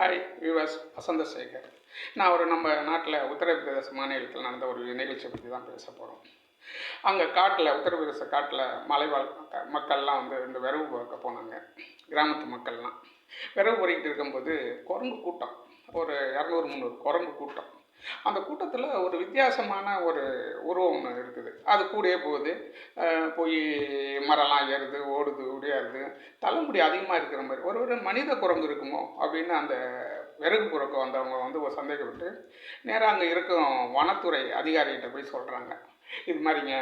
Hi viewers வசந்த சேகர். நான் ஒரு நம்ம நாட்டில் உத்தரப்பிரதேச மாநிலத்தில் நடந்த ஒரு நிகழ்ச்சியை பற்றி தான் பேச போகிறோம் அங்கே காட்டில் உத்தரப்பிரதேச காட்டில் மலைவாழ் மக்கள்லாம் வந்து இந்த விரவு பார்க்க போனாங்க. கிராமத்து மக்கள்லாம். விரவு பொறிக்கிட்டு இருக்கும்போது குரங்கு கூட்டம். ஒரு இரநூறு முந்நூறு குரங்கு கூட்டம். அந்த கூட்டத்தில் ஒரு வித்தியாசமான ஒரு உருவம் ஒன்று இருக்குது. அது கூடயே போகுது. போய் மரம்லாம் ஏறுது ஓடுது ஓடியாருது தலைமுடி அதிகமாக இருக்கிற மாதிரி. ஒரு ஒரு மனித குரங்கு இருக்குமோ அப்படின்னு அந்த விறகு குரங்கு வந்தவங்க வந்து ஒரு சந்தேகப்பட்டு நேராக அங்கே இருக்கும் வனத்துறை அதிகாரிகிட்ட போய் சொல்கிறாங்க இது மாதிரிங்க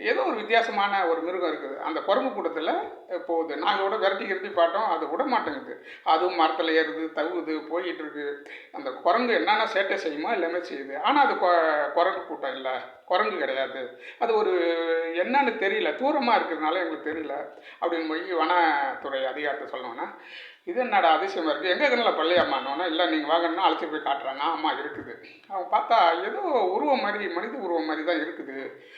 ஏதோ ஒரு வித்தியாசமான ஒரு மிருகம் இருக்குது. அந்த குரங்கு கூட்டத்தில் போகுது. நாங்கள் கூட விரட்டி கிரட்டி பார்த்தோம். அது விட மாட்டேங்குது. அதுவும் மரத்தில் ஏறுது தவுது போயிட்டு இருக்கு. அந்த குரங்கு என்னென்ன சேட்டை செய்யுமோ எல்லாமே செய்யுது. ஆனால் அது குரங்கு கூட்டம் இல்லை. குரங்கு கிடையாது. அது ஒரு என்னன்னு தெரியல. தூரமாக இருக்கிறதுனால எங்களுக்கு தெரியல. அப்படின்னு போய் வனத்துறை அதிகாரத்தை சொல்லணும்னா இது என்னடா அதிசயமாக இருக்குது எங்கே கண்ணில் பள்ளியம்மானோன்னா இல்லை நீங்கள் வாங்கணும்னா அழைச்சி போய் காட்டுறாங்க. ஆமாம் இருக்குது. அவங்க பார்த்தா ஏதோ உருவம் மாதிரி மனித உருவம் மாதிரி தான் இருக்குது.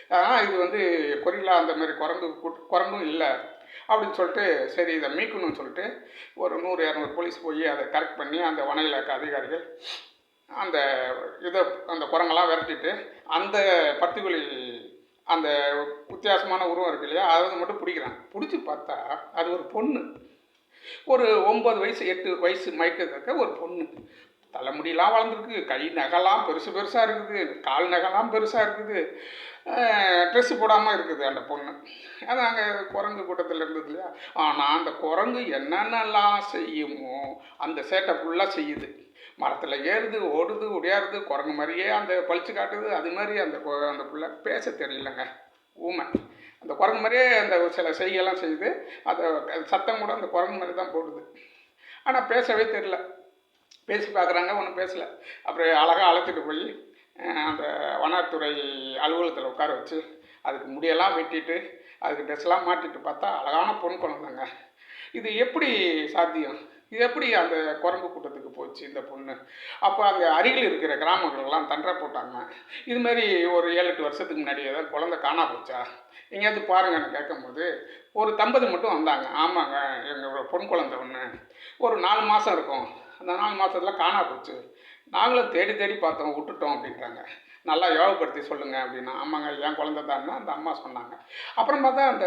ஆனால் இது வந்து கொரில்லா அந்த மாதிரி குரங்கு கூட்- குரங்கும் இல்லை அப்படின்னு சொல்லிட்டு சரி இதை மீட்கணும்னு சொல்லிட்டு ஒரு நூறு இரநூறு போலீஸ் போய் அதை கரெக்ட் பண்ணி அந்த வன இலாக்க அதிகாரிகள் அந்த இதை அந்த குரங்கெல்லாம் விரட்டிட்டு அந்த பர்டிகுலி அந்த வித்தியாசமான உருவம் இருக்கு இல்லையா அதை மட்டும் பிடிக்கிறாங்க. பிடிச்சி பார்த்தா அது ஒரு பொண்ணு. ஒரு ஒம்பது வயசு எட்டு வயசு மயக்கத்தக்க ஒரு பொண்ணு. தலைமுடியெல்லாம் வளர்ந்துருக்கு கை நகைலாம் பெருசு பெருசாக இருக்குது கால் நகைலாம் பெருசாக இருக்குது. ட்ரெஸ்ஸு போடாமல் இருக்குது அந்த பொண்ணு. அது அங்கே குரங்கு கூட்டத்தில் இருந்தது இல்லையா? ஆனால் அந்த குரங்கு என்னென்னலாம் செய்யுமோ அந்த சேட்டை ஃபுல்லாக செய்யுது. மரத்தில் ஏறுது ஓடுது ஒடியாருது குரங்கு மாதிரியே அந்த பளிச்சு காட்டுது அது மாதிரி அந்த அந்த பிள்ளை பேச தெரியலங்க. ஊமை அந்த குரங்கு மாதிரியே அந்த சில செய்கையெல்லாம் செய்யுது அதை சத்தம் கூட அந்த குரங்கு மாதிரி தான் போடுது. ஆனால் பேசவே தெரியல. பேசி பார்க்குறாங்க ஒன்றும் பேசலை. அப்புறம் அழகாக அழைச்சிட்டு போய் அந்த வனத்துறை அலுவலகத்தில் உட்கார வச்சு அதுக்கு முடியெல்லாம் வெட்டிட்டு அதுக்கு ட்ரெஸ்லாம் மாட்டிட்டு பார்த்தா அழகான பொன் குழந்தைங்க. இது எப்படி சாத்தியம்? இது எப்படி அந்த குரங்கு கூட்டத்துக்கு போச்சு இந்த பொண்ணு? அப்போ அங்கே அருகில் இருக்கிற கிராமங்கள்லாம் தண்டரை போட்டாங்க. இது மாதிரி ஒரு ஏழு எட்டு வருஷத்துக்கு முன்னாடி ஏதாவது குழந்தை காணா போச்சா? எங்கேயாவது பாருங்கன்னு கேட்கும்போது ஒரு தம்பதி மட்டும் வந்தாங்க. ஆமாங்க எங்கள் பொன் குழந்தை ஒன்று ஒரு நாலு மாதம் இருக்கும். அந்த நாலு மாதத்துல காணா போச்சு. நாங்களும் தேடி தேடி பார்த்தோம் விட்டுட்டோம் அப்படின்றாங்க நல்லா யோகப்படுத்தி சொல்லுங்கள் அப்படின்னா. ஆமாங்க என் குழந்தை தான்னா அந்த அம்மா சொன்னாங்க. அப்புறம் பார்த்தா அந்த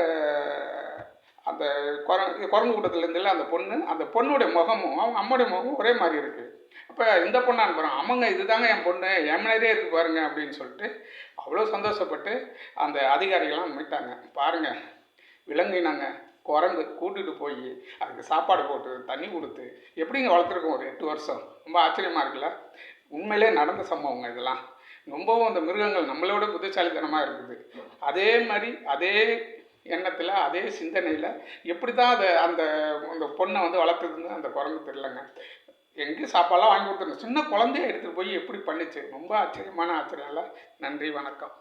அந்த குர குரங்கு கூட்டத்துலேருந்துல அந்த பொண்ணு அந்த பொண்ணுடைய முகமும் அவங்க அம்மாவுடைய முகமும் ஒரே மாதிரி இருக்குது அப்போ இந்த பொண்ணு அனுப்புகிறோம் ஆமாங்க இதுதாங்க என் பொண்ணு என் முன்னாடியே இருக்கு பாருங்க அப்படின்னு சொல்லிட்டு அவ்வளோ சந்தோஷப்பட்டு அந்த அதிகாரிகள்லாம் மீட்டாங்க பாருங்க விலங்கினாங்க குரங்கு கூட்டிட்டு போய் அதுக்கு சாப்பாடு போட்டு தண்ணி கொடுத்து எப்படிங்க வளர்த்துருக்கோம் ஒரு எட்டு வருஷம்? ரொம்ப ஆச்சரியமாக இருக்குல்ல? உண்மையிலே நடந்த சம்பவங்க இதெல்லாம். ரொம்பவும் அந்த மிருகங்கள் நம்மளோட புத்திசாலித்தனமாக இருக்குது. அதே மாதிரி அதே எண்ணத்தில் அதே சிந்தனையில் எப்படி தான் அதை அந்த அந்த பொண்ணை வந்து வளர்த்துதுன்னு அந்த குரங்கு தெரிலங்க எங்கேயும் சாப்பாடெல்லாம் வாங்கி கொடுத்துருங்க சின்ன குழந்தைய எடுத்துகிட்டு போய் எப்படி பண்ணிச்சு? ரொம்ப ஆச்சரியமான ஆச்சரியம் இல்லை? நன்றி வணக்கம்.